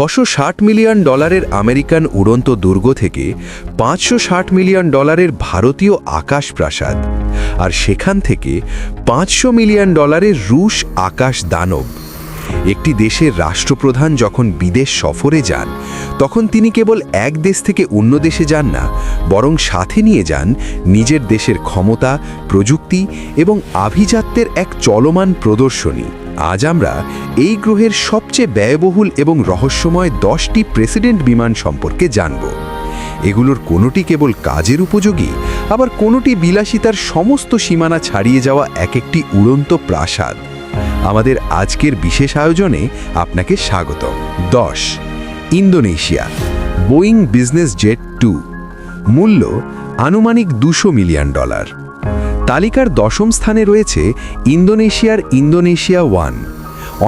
ছশো মিলিয়ন ডলারের আমেরিকান উড়ন্ত দুর্গ থেকে পাঁচশো ষাট মিলিয়ন ডলারের ভারতীয় আকাশ প্রাসাদ। আর সেখান থেকে পাঁচশো মিলিয়ন ডলারের রুশ আকাশ দানব। একটি দেশের রাষ্ট্রপ্রধান যখন বিদেশ সফরে যান, তখন তিনি কেবল এক দেশ থেকে অন্য দেশে যান না, বরং সাথে নিয়ে যান নিজের দেশের ক্ষমতা, প্রযুক্তি এবং আভিজাত্যের এক চলমান প্রদর্শনী। আজ আমরা এই গ্রহের সবচেয়ে ব্যয়বহুল এবং রহস্যময় দশটি প্রেসিডেন্ট বিমান সম্পর্কে জানব। এগুলোর কোনোটি কেবল কাজের উপযোগী, আবার কোনোটি বিলাসিতার সমস্ত সীমানা ছাড়িয়ে যাওয়া এক একটি উড়ন্ত প্রাসাদ। আমাদের আজকের বিশেষ আয়োজনে আপনাকে স্বাগত দশ, Indonesia, Boeing business jet two. মূল্য আনুমানিক দুশো মিলিয়ন ডলার। তালিকার দশম স্থানে রয়েছে ইন্দোনেশিয়ার ইন্দোনেশিয়া ওয়ান।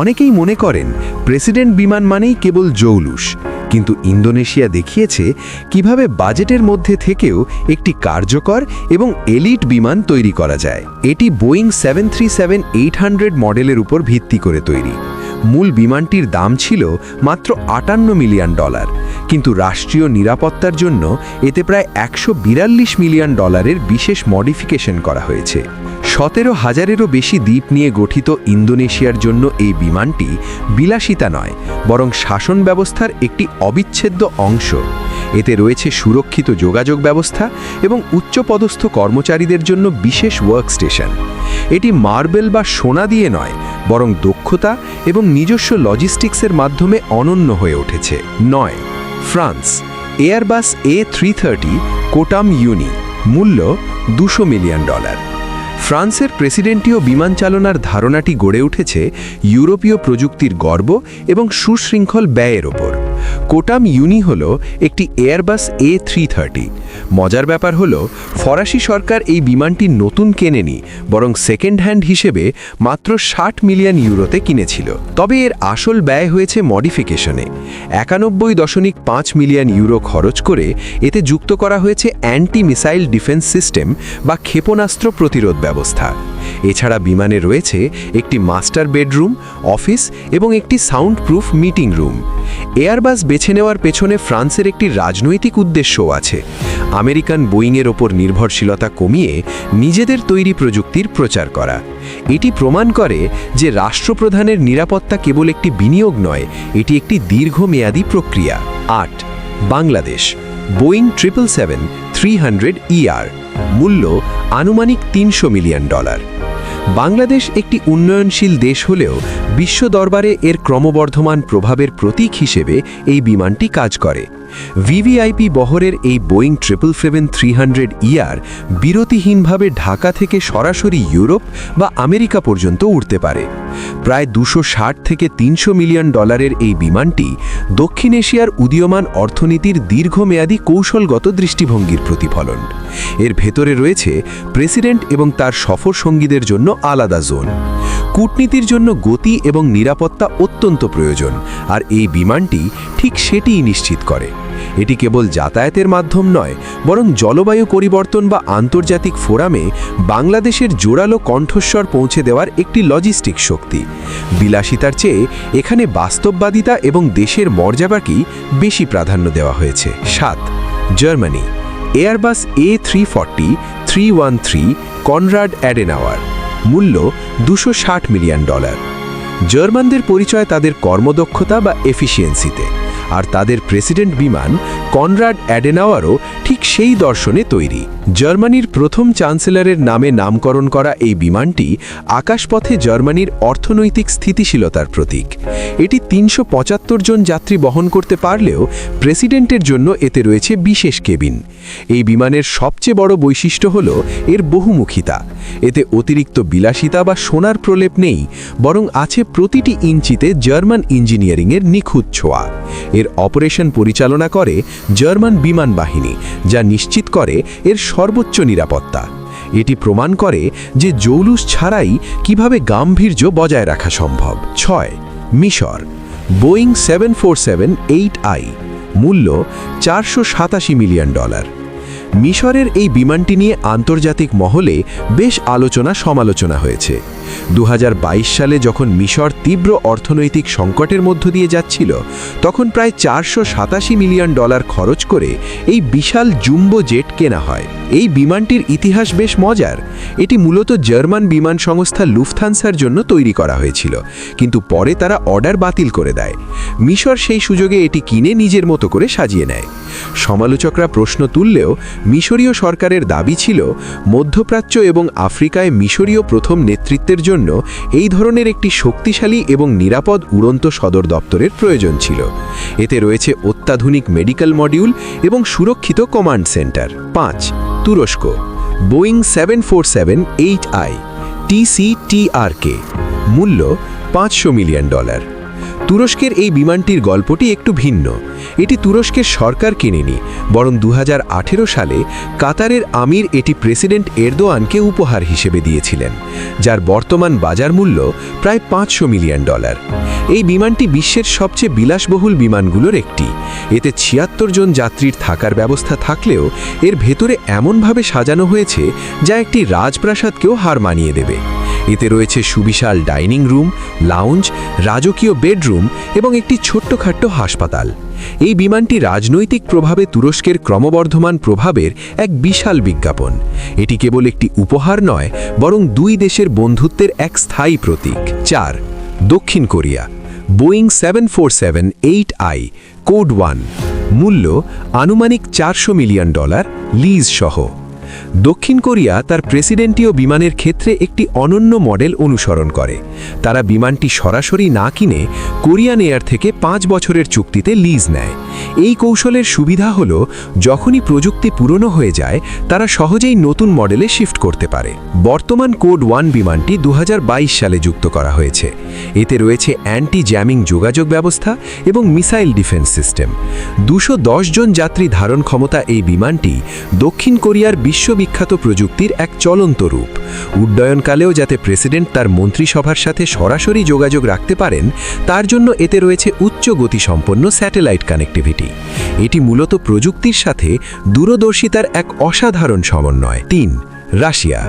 অনেকেই মনে করেন প্রেসিডেন্ট বিমান মানেই কেবল জৌলুস, কিন্তু ইন্দোনেশিয়া দেখিয়েছে কীভাবে বাজেটের মধ্যে থেকেও একটি কার্যকর এবং এলিট বিমান তৈরি করা যায়। এটি Boeing seven three seven eight hundred মডেলের উপর ভিত্তি করে তৈরি। মূল বিমানটির দাম ছিল মাত্র আটান্ন মিলিয়ন ডলার। কিন্তু রাষ্ট্রীয় নিরাপত্তার জন্য এতে প্রায় একশো মিলিয়ন ডলারের বিশেষ মডিফিকেশন করা হয়েছে। সতেরো হাজারেরও বেশি দ্বীপ নিয়ে গঠিত ইন্দোনেশিয়ার জন্য এই বিমানটি বিলাসিতা নয়, বরং শাসন ব্যবস্থার একটি অবিচ্ছেদ্য অংশ। এতে রয়েছে সুরক্ষিত যোগাযোগ ব্যবস্থা এবং উচ্চপদস্থ কর্মচারীদের জন্য বিশেষ ওয়ার্ক স্টেশন এটি মার্বেল বা সোনা দিয়ে নয়, বরং দক্ষতা এবং নিজস্ব লজিস্টিক্সের মাধ্যমে অনন্য হয়ে উঠেছে। নয় France, Airbus A three thirty কোটাম ইউনি, মূল্য দুশো মিলিয়ন ডলার। ফ্রান্সের প্রেসিডেন্টীয় বিমান চালনার ধারণাটি গড়ে উঠেছে ইউরোপীয় প্রযুক্তির গর্ব এবং সুশৃঙ্খল ব্যয়ের ওপর। কোটাম ইউনি হল একটি এয়ারবাস এ থ্রি থার্টি মজার ব্যাপার হল, ফরাসি সরকার এই বিমানটি নতুন কেনেনি, বরং সেকেন্ড হ্যান্ড হিসেবে মাত্র ষাট মিলিয়ন ইউরোতে কিনেছিল। তবে এর আসল ব্যয় হয়েছে মডিফিকেশনে। একানব্বই দশমিক পাঁচ মিলিয়ন ইউরো খরচ করে এতে যুক্ত করা হয়েছে অ্যান্টি মিসাইল ডিফেন্স সিস্টেম বা ক্ষেপণাস্ত্র প্রতিরোধ ব্যবস্থা। এছাড়া বিমানে রয়েছে একটি মাস্টার বেডরুম, অফিস এবং একটি sound proof meeting room. Airbus বেছে নেওয়ার পেছনে ফ্রান্সের একটি রাজনৈতিক উদ্দেশ্যও আছে। আমেরিকান বোয়িংয়ের ওপর নির্ভরশীলতা কমিয়ে নিজেদের তৈরি প্রযুক্তির প্রচার করা। এটি প্রমাণ করে যে রাষ্ট্রপ্রধানের নিরাপত্তা কেবল একটি বিনিয়োগ নয়, এটি একটি দীর্ঘমেয়াদী প্রক্রিয়া। আট, Bangladesh. Boeing triple seven, three hundred ER মূল্য আনুমানিক তিনশো মিলিয়ন ডলার। বাংলাদেশ একটি উন্নয়নশীল দেশ হলেও বিশ্ব দরবারে এর ক্রমবর্ধমান প্রভাবের প্রতীক হিসেবে এই বিমানটি কাজ করে। ভিভিআইপি বহরের এই Boeing triple seven three hundred ER বিরতিহীনভাবে Dhaka থেকে সরাসরি ইউরোপ বা আমেরিকা পর্যন্ত উড়তে পারে। প্রায় দুশো থেকে তিনশো মিলিয়ন ডলারের এই বিমানটি দক্ষিণ এশিয়ার উদীয়মান অর্থনীতির দীর্ঘমেয়াদী কৌশলগত দৃষ্টিভঙ্গির প্রতিফলন। এর ভেতরে রয়েছে প্রেসিডেন্ট এবং তার সফর সঙ্গীদের জন্য আলাদা জোন। কূটনীতির জন্য গতি এবং নিরাপত্তা অত্যন্ত প্রয়োজন, আর এই বিমানটি ঠিক সেটিই নিশ্চিত করে। এটি কেবল যাতায়াতের মাধ্যম নয়, বরং জলবায়ু পরিবর্তন বা আন্তর্জাতিক ফোরামে বাংলাদেশের জোরালো কণ্ঠস্বর পৌঁছে দেওয়ার একটি লজিস্টিক শক্তি। বিলাসিতার চেয়ে এখানে বাস্তববাদিতা এবং দেশের মর্যাদাকেই বেশি প্রাধান্য দেওয়া হয়েছে। সাত, Germany. Airbus A three forty three one three Konrad Adenauer. মূল্য দুশো মিলিয়ন ডলার। জার্মানদের পরিচয় তাদের কর্মদক্ষতা বা এফিসিয়েন্সিতে আর তাদের প্রেসিডেন্ট বিমান কনরাড অ্যাডেনাওয়ারও ঠিক সেই দর্শনে তৈরি। জার্মানির প্রথম চ্যান্সেলরের নামে নামকরণ করা এই বিমানটি আকাশপথে জার্মানির অর্থনৈতিক স্থিতিশীলতার প্রতীক। এটি তিনশো পঁচাত্তর জন যাত্রী বহন করতে পারলেও প্রেসিডেন্টের জন্য এতে রয়েছে বিশেষ কেবিন। এই বিমানের সবচেয়ে বড় বৈশিষ্ট্য হল এর বহুমুখিতা। এতে অতিরিক্ত বিলাসিতা বা সোনার প্রলেপ নেই, বরং আছে প্রতিটি ইঞ্চিতে জার্মান ইঞ্জিনিয়ারিংয়ের নিখুঁত ছোঁয়া। এর অপারেশন পরিচালনা করে জার্মান বিমান বাহিনী, যা নিশ্চিত করে এর সর্বোচ্চ নিরাপত্তা। এটি প্রমাণ করে যে জৌলুস ছাড়াই কীভাবে গাম্ভীর্য বজায় রাখা সম্ভব। ছয়, মিশর। Boeing seven four seven eight I, মূল্য চারশো সাতাশি মিলিয়ন ডলার। মিশরের এই বিমানটি নিয়ে আন্তর্জাতিক মহলে বেশ আলোচনা সমালোচনা হয়েছে। দু হাজার বাইশ সালে যখন মিশর তীব্র অর্থনৈতিক সংকটের মধ্য দিয়ে যাচ্ছিল, তখন প্রায় চারশো সাতাশি মিলিয়ন ডলার খরচ করে এই বিশাল জুম্বো জেট কেনা হয়। এই বিমানটির ইতিহাস বেশ মজার। এটি মূলত জার্মান বিমান সংস্থা লুফথানসার জন্য তৈরি করা হয়েছিল, কিন্তু পরে তারা অর্ডার বাতিল করে দেয়। মিশর সেই সুযোগে এটি কিনে নিজের মতো করে সাজিয়ে নেয়। সমালোচকরা প্রশ্ন তুললেও মিশরীয় সরকারের দাবি ছিল, মধ্যপ্রাচ্য এবং আফ্রিকায় মিশরীয় প্রথম নেতৃত্বের জন্য এই ধরনের একটি শক্তিশালী এবং নিরাপদ উড়ন্ত সদর দপ্তরের প্রয়োজন ছিল। এতে রয়েছে অত্যাধুনিক মেডিকেল মডিউল এবং সুরক্ষিত কমান্ড সেন্টার। পাঁচ, তুরস্ক। Boeing seven four seven eight I TCTRK মূল্য পাঁচশো মিলিয়ন ডলার। তুরস্কের এই বিমানটির গল্পটি একটু ভিন্ন। এটি তুরস্কের সরকার কিনেনি, বরং দু হাজার আঠেরো সালে কাতারের আমির এটি প্রেসিডেন্ট এরদোয়ানকে উপহার হিসেবে দিয়েছিলেন, যার বর্তমান বাজার মূল্য প্রায় পাঁচশো মিলিয়ন ডলার। এই বিমানটি বিশ্বের সবচেয়ে বিলাসবহুল বিমানগুলোর একটি। এতে ছিয়াত্তর জন যাত্রীর থাকার ব্যবস্থা থাকলেও এর ভেতরে এমনভাবে সাজানো হয়েছে যা একটি রাজপ্রাসাদকেও হার মানিয়ে দেবে। এতে রয়েছে সুবিশাল ডাইনিং রুম, লাউঞ্জ, রাজকীয় বেডরুম এবং একটি ছোট্টখাট্ট হাসপাতাল। এই বিমানটি রাজনৈতিক প্রভাবে তুরস্কের ক্রমবর্ধমান প্রভাবের এক বিশাল বিজ্ঞাপন। এটি কেবল একটি উপহার নয়, বরং দুই দেশের বন্ধুত্বের এক স্থায়ী প্রতীক। চার, দক্ষিণ Korea. Boeing seven four seven eight I, code one. মূল্য আনুমানিক চারশো মিলিয়ন ডলার, লিজ সহ। দক্ষিণ কোরিয়া তার প্রেসিডেন্টীয় বিমানের ক্ষেত্রে একটি অনন্য মডেল অনুসরণ করে। তারা বিমানটি সরাসরি না কিনে কোরিয়ান এয়ার থেকে পাঁচ বছরের চুক্তিতে লিজ নেয়। এই কৌশলের সুবিধা হল, যখনই প্রযুক্তি পুরনো হয়ে যায়, তারা সহজেই নতুন মডেলে শিফট করতে পারে। বর্তমান কোড ওয়ান বিমানটি দু হাজার বাইশ সালে যুক্ত করা হয়েছে। এতে রয়েছে অ্যান্টি জ্যামিং যোগাযোগ ব্যবস্থা এবং মিসাইল ডিফেন্স সিস্টেম দুশো জন যাত্রী ধারণ ক্ষমতা এই বিমানটি দক্ষিণ কোরিয়ার বিশ্ববিখ্যাত প্রযুক্তির এক চলন্ত রূপ। উড্ডয়নকালেও যাতে প্রেসিডেন্ট তার মন্ত্রিসভার সাথে সরাসরি যোগাযোগ রাখতে পারেন, তার জন্য এতে রয়েছে উচ্চ গতিসম্পন্ন স্যাটেলাইট কানেক্টিভিটি। এটি মূলত প্রযুক্তির সাথে দূরদর্শিতার এক অসাধারণ সমন্বয়। তিন, Russia.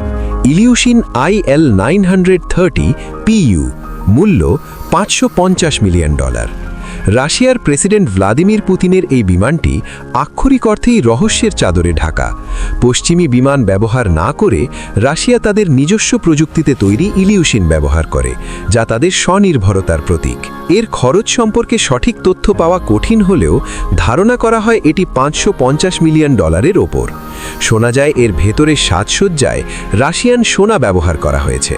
Ilyushin IL nine hundred thirty PU মূল্য পাঁচশো পঞ্চাশ মিলিয়ন ডলার। রাশিয়ার প্রেসিডেন্ট ভ্লাদিমির পুতিনের এই বিমানটি আক্ষরিক অর্থেই রহস্যের চাদরে ঢাকা। পশ্চিমী বিমান ব্যবহার না করে রাশিয়া তাদের নিজস্ব প্রযুক্তিতে তৈরি ইলিউশিন ব্যবহার করে, যা তাদের স্বনির্ভরতার প্রতীক। এর খরচ সম্পর্কে সঠিক তথ্য পাওয়া কঠিন হলেও ধারণা করা হয় এটি পাঁচশো পঞ্চাশ মিলিয়ন ডলারের ওপর। শোনা যায়, এর ভেতরে সাজসজ্জায় রাশিয়ান সোনা ব্যবহার করা হয়েছে।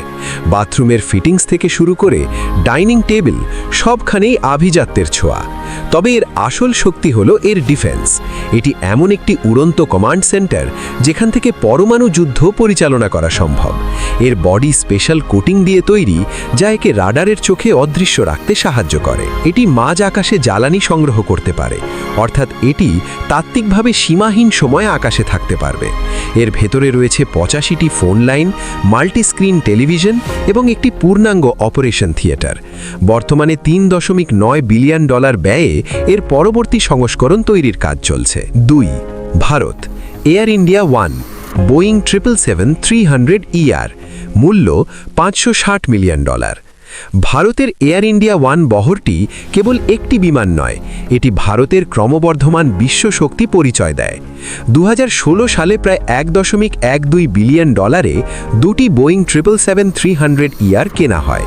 বাথরুমের ফিটিংস থেকে শুরু করে ডাইনিং টেবিল সবখানেই আভিজাত্যের ছোঁয়া তবে এর আসল শক্তি হল এর ডিফেন্স। এটি এমন একটি উড়ন্ত কমান্ড সেন্টার যেখান থেকে পরমাণু যুদ্ধ পরিচালনা করা সম্ভব। এর বডি স্পেশাল কোটিং দিয়ে তৈরি, যা একে রাডারের চোখে অদৃশ্য রাখতে সাহায্য করে। এটি মাঝ আকাশে জ্বালানি সংগ্রহ করতে পারে, অর্থাৎ এটি তাত্ত্বিকভাবে সীমাহীন সময় আকাশে থাকতে পারবে। এর ভেতরে রয়েছে পঁচাশিটি ফোন লাইন, মাল্টিস্ক্রিন টেলিভিশন এবং একটি পূর্ণাঙ্গ অপারেশন থিয়েটার। বর্তমানে তিন দশমিক নয় বিলিয়ন ডলার ব্যয়ে এর পরবর্তী সংস্করণ তৈরির কাজ চলছে। দুই, Bharat. Air India One, Boeing triple seven three hundred ER, মূল্য পাঁচশো ষাট মিলিয়ন ডলার। ভারতের এয়ার ইন্ডিয়া ওয়ান বহরটি কেবল একটি বিমান নয়, এটি ভারতের ক্রমবর্ধমান বিশ্ব শক্তি পরিচয় দেয়। দু হাজার ষোলো সালে প্রায় এক দশমিক এক দুই বিলিয়ন ডলারে দুটি Boeing triple seven three hundred ER কেনা হয়।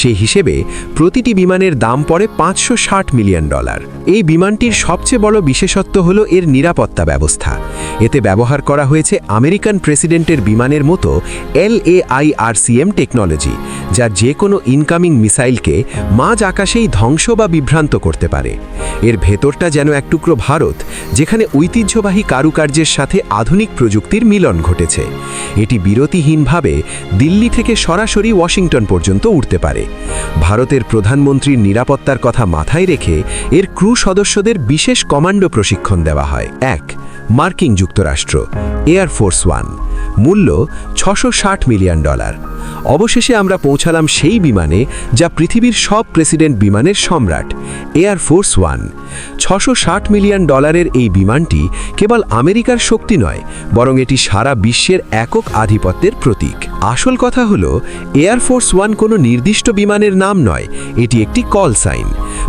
সেই হিসেবে প্রতিটি বিমানের দাম পড়ে পাঁচশো ষাট মিলিয়ন ডলার। এই বিমানটির সবচেয়ে বড় বিশেষত্ব হল এর নিরাপত্তা ব্যবস্থা। এতে ব্যবহার করা হয়েছে আমেরিকান প্রেসিডেন্টের বিমানের মতো এল টেকনোলজি, যা যে কোনো ইনকামিং মিসাইলকে মাঝ আকাশেই ধ্বংস বা বিভ্রান্ত করতে পারে। এর ভেতরটা যেন এক টুকরো ভারত, যেখানে ঐতিহ্যবাহী কারুকার্যের সাথে আধুনিক প্রযুক্তির মিলন ঘটেছে। এটি বিরতিহীনভাবে দিল্লি থেকে সরাসরি ওয়াশিংটন পর্যন্ত উঠতে পারে। ভারতের প্রধানমন্ত্রীর নিরাপত্তার কথা মাথায় রেখে এর ক্রু সদস্যদের বিশেষ কমান্ডো প্রশিক্ষণ দেওয়া হয়। এক মার্কিন যুক্তরাষ্ট্র এয়ার ফোর্স ওয়ান মূল্য ছশো মিলিয়ন ডলার। অবশেষে আমরা পৌঁছালাম সেই বিমানে যা পৃথিবীর সব প্রেসিডেন্ট বিমানের সম্রাট এয়ার ফোর্স ওয়ান ছশো মিলিয়ন ডলারের এই বিমানটি কেবল আমেরিকার শক্তি নয়, বরং এটি সারা বিশ্বের একক আধিপত্যের প্রতীক। আসল কথা হলো এয়ার ফোর্স ওয়ান কোনো নির্দিষ্ট বিমানের নাম নয়, এটি একটি কল সাইন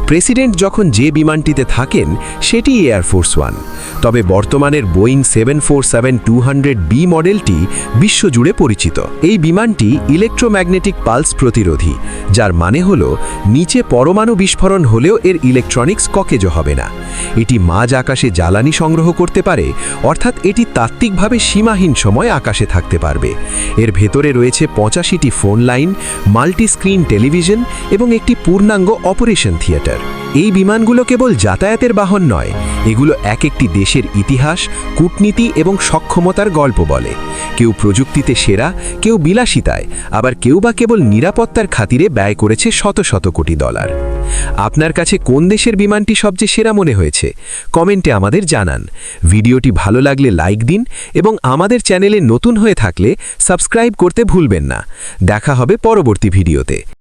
প্রেসিডেন্ট যখন যে বিমানটিতে থাকেন, সেটি এয়ার ফোর্স ওয়ান তবে বর্তমানের Boeing seven four seven two hundred B মডেলটি বিশ্বজুড়ে পরিচিত। এই বিমানটি ইলেকট্রোম্যাগনেটিক পালস প্রতিরোধী, যার মানে হল, নিচে পরমাণু বিস্ফোরণ হলেও এর ইলেকট্রনিক্স ককেজ হবে না। এটি মাঝ আকাশে জ্বালানি সংগ্রহ করতে পারে, অর্থাৎ এটি তাত্ত্বিকভাবে সীমাহীন সময় আকাশে থাকতে পারবে। এর ভেতরে রয়েছে পঁচাশিটি phone line multi screen television এবং একটি পূর্ণাঙ্গ অপারেশন থিয়েটার। এই বিমানগুলো কেবল যাতায়াতের বাহন নয়, এগুলো এক একটি দেশের ইতিহাস, কূটনীতি এবং সক্ষমতার গল্প বলে। কেউ প্রযুক্তিতে সেরা, কেউ বিলাসিতায়, আবার কেউ বা কেবল নিরাপত্তার খাতিরে ব্যয় করেছে শত শত কোটি ডলার। আপনার কাছে কোন দেশের বিমানটি সবচেয়ে সেরা মনে হয়েছে? কমেন্টে আমাদের জানান। ভিডিওটি ভালো লাগলে লাইক দিন এবং আমাদের চ্যানেলে নতুন হয়ে থাকলে সাবস্ক্রাইব করতে ভুলবেন না। দেখা হবে পরবর্তী ভিডিওতে।